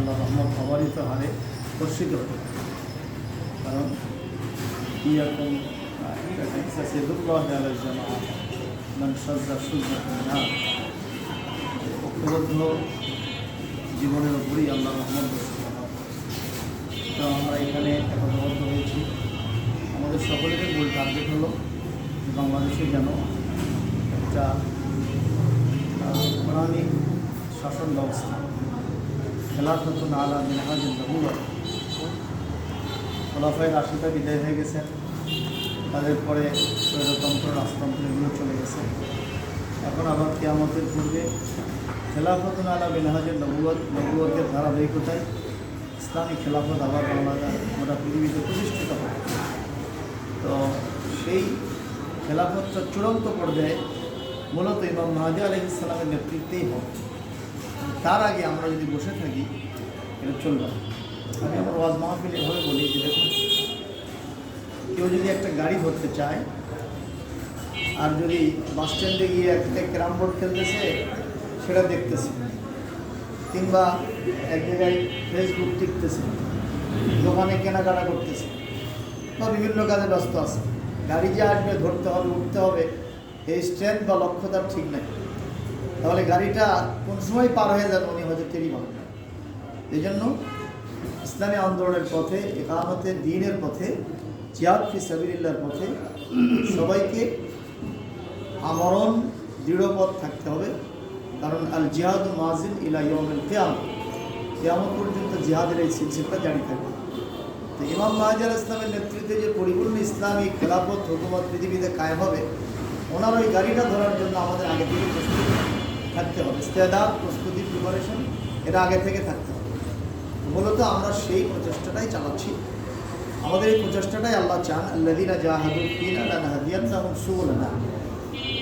আল্লাহ রহমত অবারিত হারে বর্ষিত হতে কারণ ইয়াকুম সেদুল্লাহ আলাইজামা সজ্জা সুজ্জা না ঐক্যবদ্ধ জীবনের উপরেই আল্লাহ রহমত বর্ষিত তো আমরা এখানে একত্রবদ্ধ হয়েছি। আমাদের সকলেরই মূল টার্গেট হলো বাংলাদেশে যেন একটা প্রাণিক শাসন ব্যবস্থা খেলাফত আলা মিনহাজুল নবুয়া খোলাফায় রাশিদা বিদায় হয়ে গেছেন তাদের পরে স্বৈরতন্ত্র রাজতন্ত্র এগুলো চলে গেছে। এখন আবার কেয়ামতের পূর্বে খেলাফত আলা মিনহাজুল নবুয় নবুয়তের ধারাবাহিকতায় ইসলামী খেলাফত আবার বাংলাদেশ গোটা পৃথিবীতে প্রতিষ্ঠিত হয় তো সেই খেলাফতটা চূড়ান্ত পর্যায়ে মূলত ইমাম মাহাদি আলহ ইসলামের নেতৃত্বেই হোক তার আগে আমরা যদি বসে থাকি, এটা চলবে আমি আমার ওয়াজ মাহফিল এভাবে বলি যে দেখুন, কেউ যদি একটা গাড়ি ধরতে চায়, আর যদি বাস স্ট্যান্ডে গিয়ে একটা ক্যারাম বোর্ড খেলতেছে, সেটা দেখতেছে। কিংবা এক জায়গায় ফেসবুক টিপতেছে, দোকানে কেনাকাটা করতেছে, বা বিভিন্ন কাজে ব্যস্ত আছে। গাড়ি যে আসবে, ধরতে হবে, উঠতে হবে, এই স্ট্রেন্থ বা লক্ষ্য তার ঠিক নেই। তাহলে গাড়িটা কোন সময় পার হয়ে যাবে উনি হয়তো টেরি পাবেন। এই জন্য ইসলামী আন্দোলনের পথে, একামতের দিনের পথে জিয়াদ ফি পথে সবাইকে আমরণ দৃঢ়পথ থাকতে হবে। কারণ আল জিহাদ মাজিল ইলা ইয়মেল কেয়াম। কেয়ামত পর্যন্ত জিহাদের এই সিলসিলটা জারি থাকবে। তো ইমাম মাহাজার ইসলামের নেতৃত্বে যে পরিপূর্ণ ইসলামী খেলাফত, হুকুমত পৃথিবীতে কায়েম হবে, ওনার ওই গাড়িটা ধরার জন্য আমাদের আগে থেকে প্রস্তুতি থাকতে হবে। ইস্তেদার প্রস্তুতি প্রিপারেশন এটা আগে থেকে থাকতে হবে। মূলত আমরা সেই প্রচেষ্টাটাই চালাচ্ছি। আমাদের এই প্রচেষ্টাটাই আল্লাহ চান আল্লাদিনা জাহাদুল ফিন আল্লাহ হাদিয়ান সুবুলানা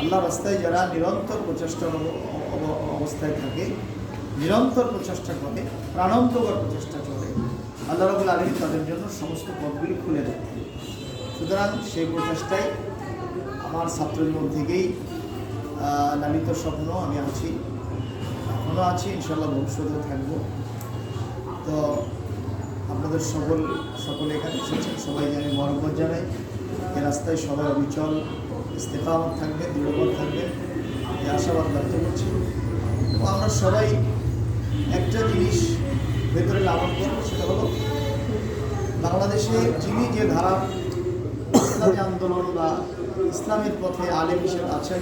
আল্লাহ রাস্তায় যারা নিরন্তর প্রচেষ্টার অব- অব- অবস্থায় থাকে, নিরন্তর প্রচেষ্টা করে, প্রাণান্তকর প্রচেষ্টা চলে আল্লাহ রবুল আলমী তাদের জন্য সমস্ত পথগুলি খুলে দেয় সুতরাং সেই প্রচেষ্টায় আমার ছাত্রজীবন থেকেই লালিত স্বপ্ন আমি আছি। এখনও আছি ইনশাল্লাহ ভবিষ্যতেও থাকব। তো আপনাদের সকল, সকলে এখানে এসেছেন, সবাই জানি মরব্বত জানাই এ রাস্তায় সবাই অবিচল ইস্তেফামত থাকবে দৃঢ়পদ থাকবে। এই আশাবাদ ব্যক্ত করছি। এবং আমরা সবাই একটা জিনিস ভেতরে লালন করব, সেটা হলো বাংলাদেশে যিনি যে ধারা ইসলামী আন্দোলন বা ইসলামের পথে আলেম হিসেবে আছেন,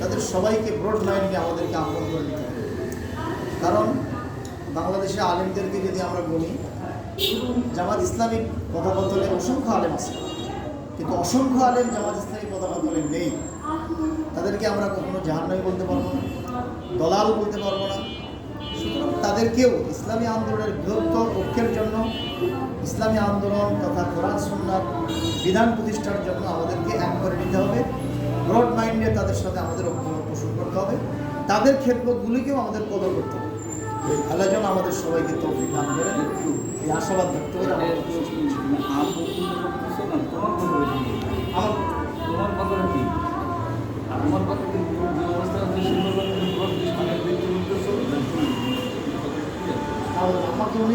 তাদের সবাইকে ব্রড মাইন্ডে আমাদেরকে আহ্বান করে নিতে হবে। কারণ বাংলাদেশে আলেমদেরকে যদি আমরা বলি, জামাত ইসলামিক পতাকা অসংখ্য আলেম আছে। কিন্তু অসংখ্য আলেম জামাত ইসলামী পতাকা নেই। তাদেরকে আমরা কখনো জাহান্নামী বলতে পারব না, দলাল বলতে পারব না তাদেরকেও ইসলামী আন্দোলনের বৃহত্তর ঐক্যের জন্য, ইসলামী আন্দোলন তথা কোরআন সুন্নার বিধান প্রতিষ্ঠার জন্য আমাদেরকে এক করে নিতে হবে। ব্রড মাইন্ডে তাদের সাথে আমাদের ঐক্যমত পোষণ করতে হবে। তাদের ক্ষেত্রগুলিকেও আমাদের কদর করতে হবে। আল্লাহ আমাদের সবাইকে তৌফিক দান করেন। এই আশাবাদ ব্যক্ত করে আমার কথাটা কি? আমার কথা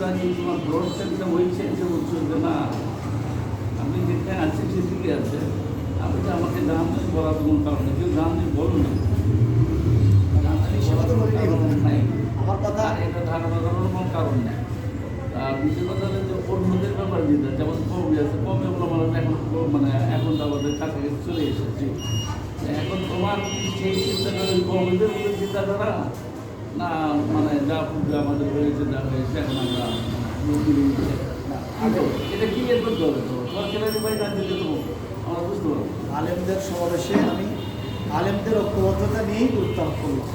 দাঁড়িয়ে তোমার সেন্টার হয়েছে যে বলছো যে না আপনি যেখানে আছেন সেদিকে আছে। আপনি যে আমাকে দাম দিয়ে বলার কোনো কারণ নেই কেউ দাম দিয়ে বলুন না। আমি সেটা তো বলিনি নাই। আমার কথা এটা ধারণা করার কোনো কারণ নেই। আর দ্বিতীয় কথা হলো যে অন্যদের ব্যাপার যেটা যেমন কমে আছে কমে বলে মানে এখন মানে এখন তো আমাদের কাছাকাছি চলে এসেছে। এখন তোমার সেই চিন্তাধারা ওই চিন্তাধারা না মানে যা পূর্বে আমাদের হয়েছে, যা হয়েছে, এখন আমরা নতুন এটা কি বের করতে হবে? তো তোমার কেনারি বাড়ি না দিলে তো আমরা বুঝতে পারব। আলেমদের সমাবেশে আমি আলেমদের ঐক্যবদ্ধতা নিয়েই আরোপ করলাম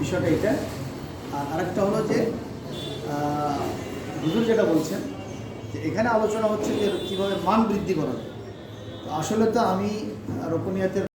বিষয়টা এটা। আর আরেকটা হলো যে হুজুর যেটা বলছেন যে এখানে আলোচনা হচ্ছে যে কীভাবে মান বৃদ্ধি করা যায়। আসলে তো আমি রোপনিয়াতের